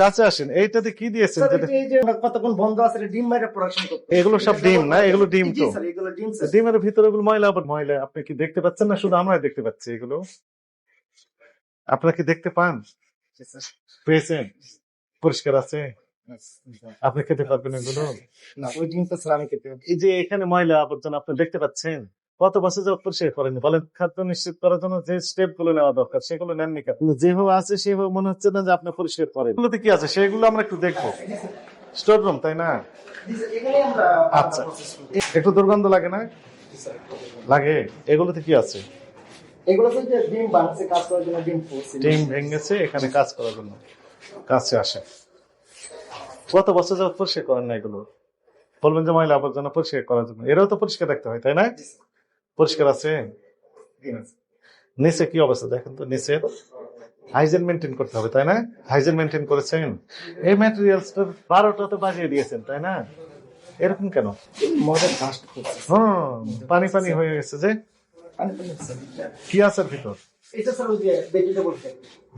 কাছে আসেন এইটাতে কি দিয়েছেন? এই যে কতক্ষণ বন্ধ আছে ডিম বাইরে প্রোডাকশন করতে এগুলো সব ডিম না? এগুলো ডিম তো। ডিমের ভিতরে এগুলো ময়লা আবার ময়লা আপনি কি দেখতে পাচ্ছেন না? শুধু আমরাই দেখতে পাচ্ছি এগুলো। আপনারা কি দেখতে পান? পেয়েছেন? পরিষ্কার আছে? আপনি খেতে পারবেন এগুলো? না ওই ডিম তো স্যার আমি খেতে এই যে এখানে ময়লা আবর্জনা আপনি দেখতে পাচ্ছেন? কত বছর যাবত পরিষ্কার করেনি বলেন খাদ্য নিশ্চিত করার জন্য যে স্টেপগুলো নেওয়া দরকার সেগুলো নেননি কেন? কিন্তু যেভাবে আছে সেভাবে মনে হচ্ছে না যে আপনি পরিষ্কার করেন। এগুলোতে কি আছে? সেগুলো আমরা একটু দেখব। স্টোর রুম তাই না? আচ্ছা। একটু দুর্গন্ধ লাগে না? লাগে। এগুলোতে কি আছে? এগুলো যে ডিম বানছে কাজ করার জন্য ডিম ডিম ভেঙেছে এখানে কাজ করার জন্য। কাছে আসে। কত বছর যাবত পরিষ্কার করেন না এগুলো? বলবেন যে ময়লা আবর্জনা পরিষ্কার করার জন্য। এরাও তো পরিষ্কার রাখতে হয় তাই না? পরিষ্কার আছে? নিচে কি অবস্থা দেখেন তো নিচে হাইজেন মেনটেন করতে হবে তাই না? হাইজেন মেনটেন করেছেন। এই ম্যাটেরিয়ালস বারোটা তো বাজিয়ে দিয়েছেন তাই না? এরকম কেন? করছে। পানি পানি হয়ে গেছে যে। কি আছে ভিতর?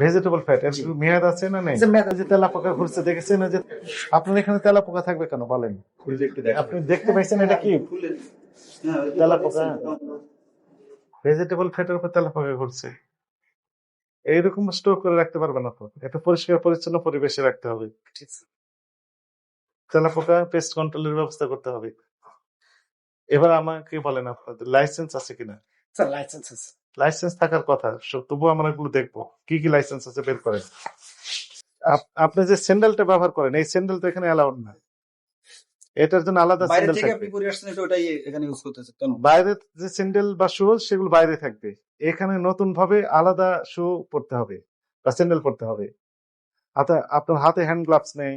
ভেজিটেবল ফ্যাট এর মেয়াদ আছে না নেই? যে তেলা পোকা ঘুরছে দেখেছেন? যে আপনার এখানে তেলা পোকা থাকবে কেন বলেন? আপনি দেখতে পাইছেন এটা কি? তেলা পোকা ভেজিটেবল ফ্যাটের উপর তেলা পোকা ঘুরছে। এইরকম স্টোর করে রাখতে পারবে না তো এটা পরিষ্কার পরিচ্ছন্ন পরিবেশে রাখতে হবে। ঠিক আছে। তেলা পোকা পেস্ট কন্ট্রোলের ব্যবস্থা করতে হবে। এবার আমাকে বলেন আপনাদের লাইসেন্স আছে কিনা? স্যার লাইসেন্স আছে। লাইসেন্স থাকার কথা তবুও আমরা এগুলো দেখব। কি কি লাইসেন্স আছে বের করেন? আপনি যে স্যান্ডেলটা ব্যবহার করেন এই স্যান্ডেল তো এখানে অ্যালাউড না। এটার জন্য আলাদা বাইরে থেকে আপনি পরে আসছেন এটা ওটাই এখানে ইউজ করতেছে কেন? বাইরে যে স্যান্ডেল বা শু সেগুলো বাইরে থাকবে। এখানে নতুন ভাবে আলাদা শু পড়তে হবে বা স্যান্ডেল হবে। হাতে আপনার হাতে হ্যান্ড গ্লাভস নেই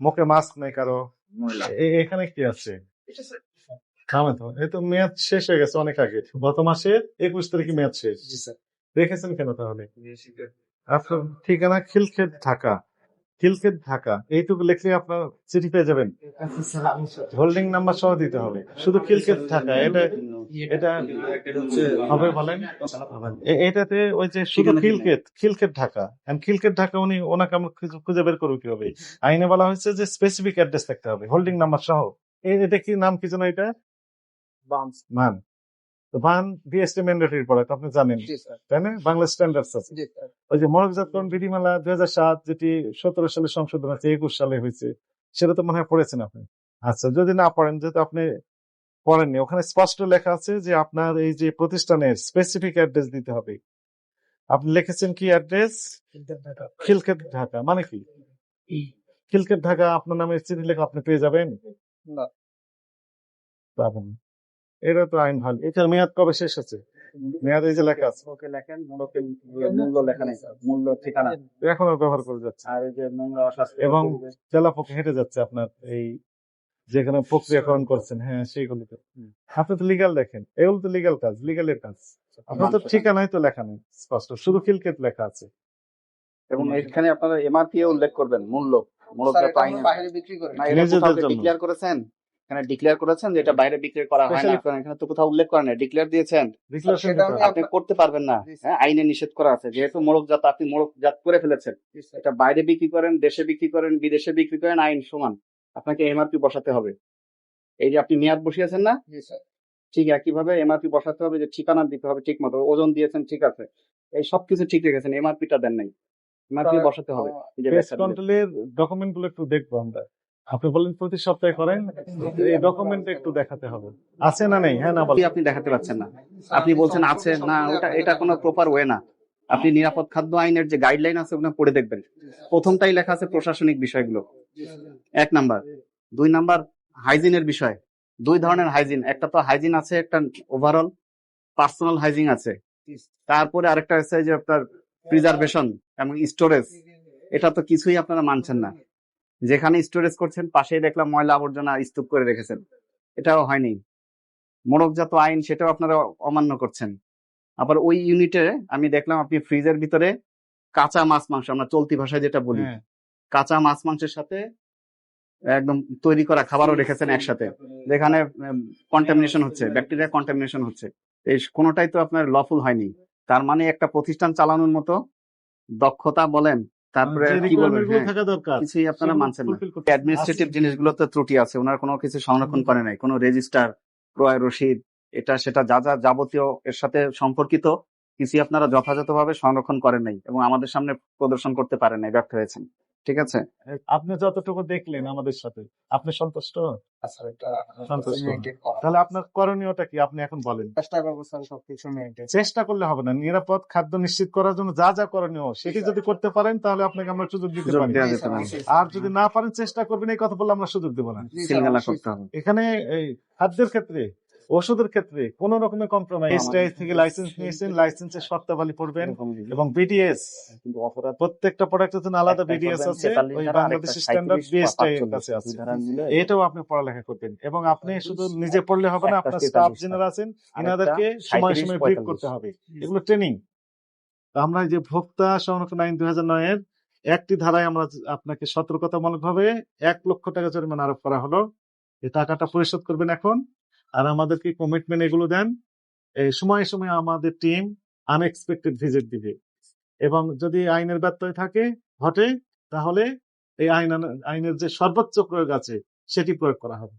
মুখে মাস্ক নেই কারও। এখানে কি আছে? এটা থামে তো এই তো মেয়াদ শেষ হয়ে গেছে অনেক আগে। গত মাসের একুশ তারিখে মেয়াদ শেষ। দেখেছেন কেন তাহলে? আপনার ঠিকানা খিলক্ষেত ঢাকা। খিলক্ষেত ঢাকা এইটুকু লিখলে আপনার চিঠি পেয়ে যাবেন। স্যার আমি স্যার হোল্ডিং নাম্বার সহ দিতে হবে। শুধু খিলক্ষেত ঢাকা এটা এটা হবে বলেন? এটাতে ওই যে শুধু খিলক্ষেত খিলক্ষেত ঢাকা। খিলক্ষেত ঢাকা উনি ওনাকে আমরা খুঁজে- বের করব কীভাবে? আইনে বলা হয়েছে যে স্পেসিফিক অ্যাড্রেস থাকতে হবে হোল্ডিং নাম্বার সহ। এটা কি নাম কি যেন এটা? বামস। মান। তো মান বিএসটি ম্যান্ডেটরি পড়ে তো আপনি জানেন। তাই না? বাংলা স্ট্যান্ডার্ডস আছে। ওই যে মনোজাতকরণ বিধিমালা দুই হাজার সাত যেটি সতেরো সালে সংশোধন আছে একুশ সালে হয়েছে সেটা তো মনে হয় পড়েছেন আপনি। আচ্ছা যদি না পড়েন যেহেতু আপনি পড়েননি ওখানে স্পষ্ট লেখা আছে যে আপনার এই যে প্রতিষ্ঠানের স্পেসিফিক অ্যাড্রেস দিতে হবে। আপনি লিখেছেন কি অ্যাড্রেস খিলক্ষেত ঢাকা। মানে কি? খিলক্ষেত ঢাকা আপনার নামে চিঠি লেখা আপনি পেয়ে যাবেন? না। পাবেন। এটা তো আইন ভালো। এটার মেয়াদ কবে শেষ আছে? মেয়াদ এই যে লেখা আছে। ওকে লেখেন মূলকে মূল্য লেখা নেই মূল্য ঠিকানা। এখনও ব্যবহার করে যাচ্ছে। আর এই যে নোংরা অস্বাস্থ্য এবং তেলাপোকা হেঁটে যাচ্ছে আপনার এই যেখানে প্রক্রিয়াকরণ করছেন হ্যাঁ সেইগুলিতে। আপনি তো লিগাল দেখেন এগুলো তো লিগাল কাজ লিগালের কাজ। আপনার তো ঠিকানাই তো লেখা নেই স্পষ্ট। শুধু খিলকেত লেখা আছে। এবং এখানে আপনারা এমআরপি উল্লেখ করবেন মূল্য স্যার, বাইরে বিক্রি করি। না এটা নিজেদের কোথাও জন্য। ডিক্লেয়ার করেছেন? এখানে ডিক্লেয়ার করেছেন যে এটা বাইরে বিক্রি করা হয় না। এখানে তো কোথাও উল্লেখ করেন না ডিক্লেয়ার দিয়েছেন। সেটা আপনি করতে পারবেন না। হ্যাঁ আইনে নিষেধ করা আছে। যেহেতু মোড়ক জাত আপনি মোড়ক জাত করে ফেলেছেন। এটা বাইরে বিক্রি করেন দেশে বিক্রি করেন বিদেশে বিক্রি করেন আইন সমান। আপনাকে এমআরপি বসাতে হবে। এই যে আপনি মেয়াদ বসিয়েছেন না? ঠিক একইভাবে এমআরপি বসাতে হবে যে ঠিকানা দিতে হবে ঠিক মতো ওজন দিয়েছেন ঠিক আছে। এই সবকিছু ঠিক রেখেছেন এমআরপিটা দেন নাই। এমআরপি বসাতে হবে। ডকুমেন্টগুলো একটু দেখব আমরা। আপনি বলেন, প্রতি সপ্তাহে করেন? এই ডকুমেন্ট একটু দেখাতে হবে। আছে না নেই? হ্যাঁ না আপনি দেখাতে পাচ্ছেন না। আপনি বলছেন আছে, না, ওটা, এটা কোনো প্রপার ওয়ে না। আপনি নিরাপদ খাদ্য আইনের যে গাইডলাইন আছে, ওগুলো পড়ে দেখবেন। প্রথমটাই লেখা আছে প্রশাসনিক বিষয়গুলো। এক নাম্বার। দুই নাম্বার হাইজিনের বিষয়। দুই ধরনের হাইজিন একটা তো হাইজিন আছে, একটা ওভারঅল পার্সোনাল হাইজিন আছে। তারপরে আরেকটা আছে যে আপনার প্রিজার্ভেশন এবং স্টোরেজ এটা তো কিছুই আপনারা মানছেন না। যেখানে স্টোরেজ করছেন পাশেই দেখলাম ময়লা আবর্জনা স্তূপ করে রেখেছেন। এটাও হয়নি। মোড়কজাত আইন সেটাও আপনারা অমান্য করছেন। আবার ওই ইউনিটে আমি দেখলাম আপনি ফ্রিজের ভিতরে কাঁচা মাছ মাংস আমরা চলতি ভাষায় যেটা বলি হ্যাঁ। কাঁচা মাছ মাংসের সাথে একদম তৈরি করা খাবারও রেখেছেন একসাথে। যেখানে কন্টামিনেশন হচ্ছে ব্যাকটেরিয়া কন্টামিনেশন হচ্ছে। এই কোনোটাই তো আপনার লফুল হয়নি। তার মানে একটা প্রতিষ্ঠান চালানোর মতো দক্ষতা বলেন তারপরে কি বলবেন? হ্যাঁ, কিছুই আপনারা মানছেন না। অ্যাডমিনিস্ট্রেটিভ জিনিসগুলোতে ত্রুটি আছে ওনার কোনো কিছু সংরক্ষণ করে নাই। কোনো রেজিস্টার ক্রয় রসিদ এটা সেটা যা যা যাবতীয় এর সাথে সম্পর্কিত কিছুই আপনারা যথাযথভাবে সংরক্ষণ করেন নাই এবং আমাদের সামনে প্রদর্শন করতে পারেন নাই ব্যর্থ হয়েছেন। ঠিক আছে? আপনি যতটুকু দেখলেন আমাদের সাথে আপনি সন্তুষ্ট? আচ্ছা। তাহলে আপনার করণীয়টা কি? আপনি এখন বলেন। চেষ্টা করব স্যার সবকিছু চেষ্টা করলে হবে না নিরাপদ খাদ্য নিশ্চিত করার জন্য যা যা করণীয় সেটি যদি করতে পারেন তাহলে আপনাকে আমরা সুযোগ দিতে পারি। আর যদি না পারেন চেষ্টা করবেন এই কথা বললে আমরা সুযোগ দেবো না। সিলগালা করতে হবে। এখানে এই খাদ্যের ক্ষেত্রে ওষুধের ক্ষেত্রে কোন রকমের কম্প্রোমাইজ থেকে লাইসেন্স নিয়েছেন লাইসেন্সের শর্তাবলী পড়বেন এবং বিডিএস প্রত্যেকটা প্রোডাক্টের জন্য আলাদা বিডিএস আছে ওই বাংলাদেশ স্ট্যান্ডার্ড বিএসটিআই কাছে আছে। এটাও আপনি পড়ালেখা করবেন এবং আপনি শুধু নিজে পড়লে হবে না আপনার স্টাফ যারা আছেন এনাদেরকে সময় সময় ব্রিফ করতে হবে। এগুলো ট্রেনিং আমরা যে ভোক্তা সংরক্ষণ আইন দুই হাজার নয়ের একটি ধারায় আমরা আপনাকে সতর্কতামূলক ভাবে এক লক্ষ টাকা জরিমানা আরোপ করা হলো। এই টাকাটা পরিশোধ করবেন এখন। আর আমাদেরকে কমিটমেন্ট এগুলো দেন। সময়ে সময়ে আমাদের টিম আনএক্সপেক্টেড ভিজিট দিবে। এবং যদি আইনের ব্যত্যয় থাকে, ঘটে, তাহলে এই আইন, আইনের যে সর্বোচ্চ প্রয়োগ আছে, সেটি প্রয়োগ করা হবে।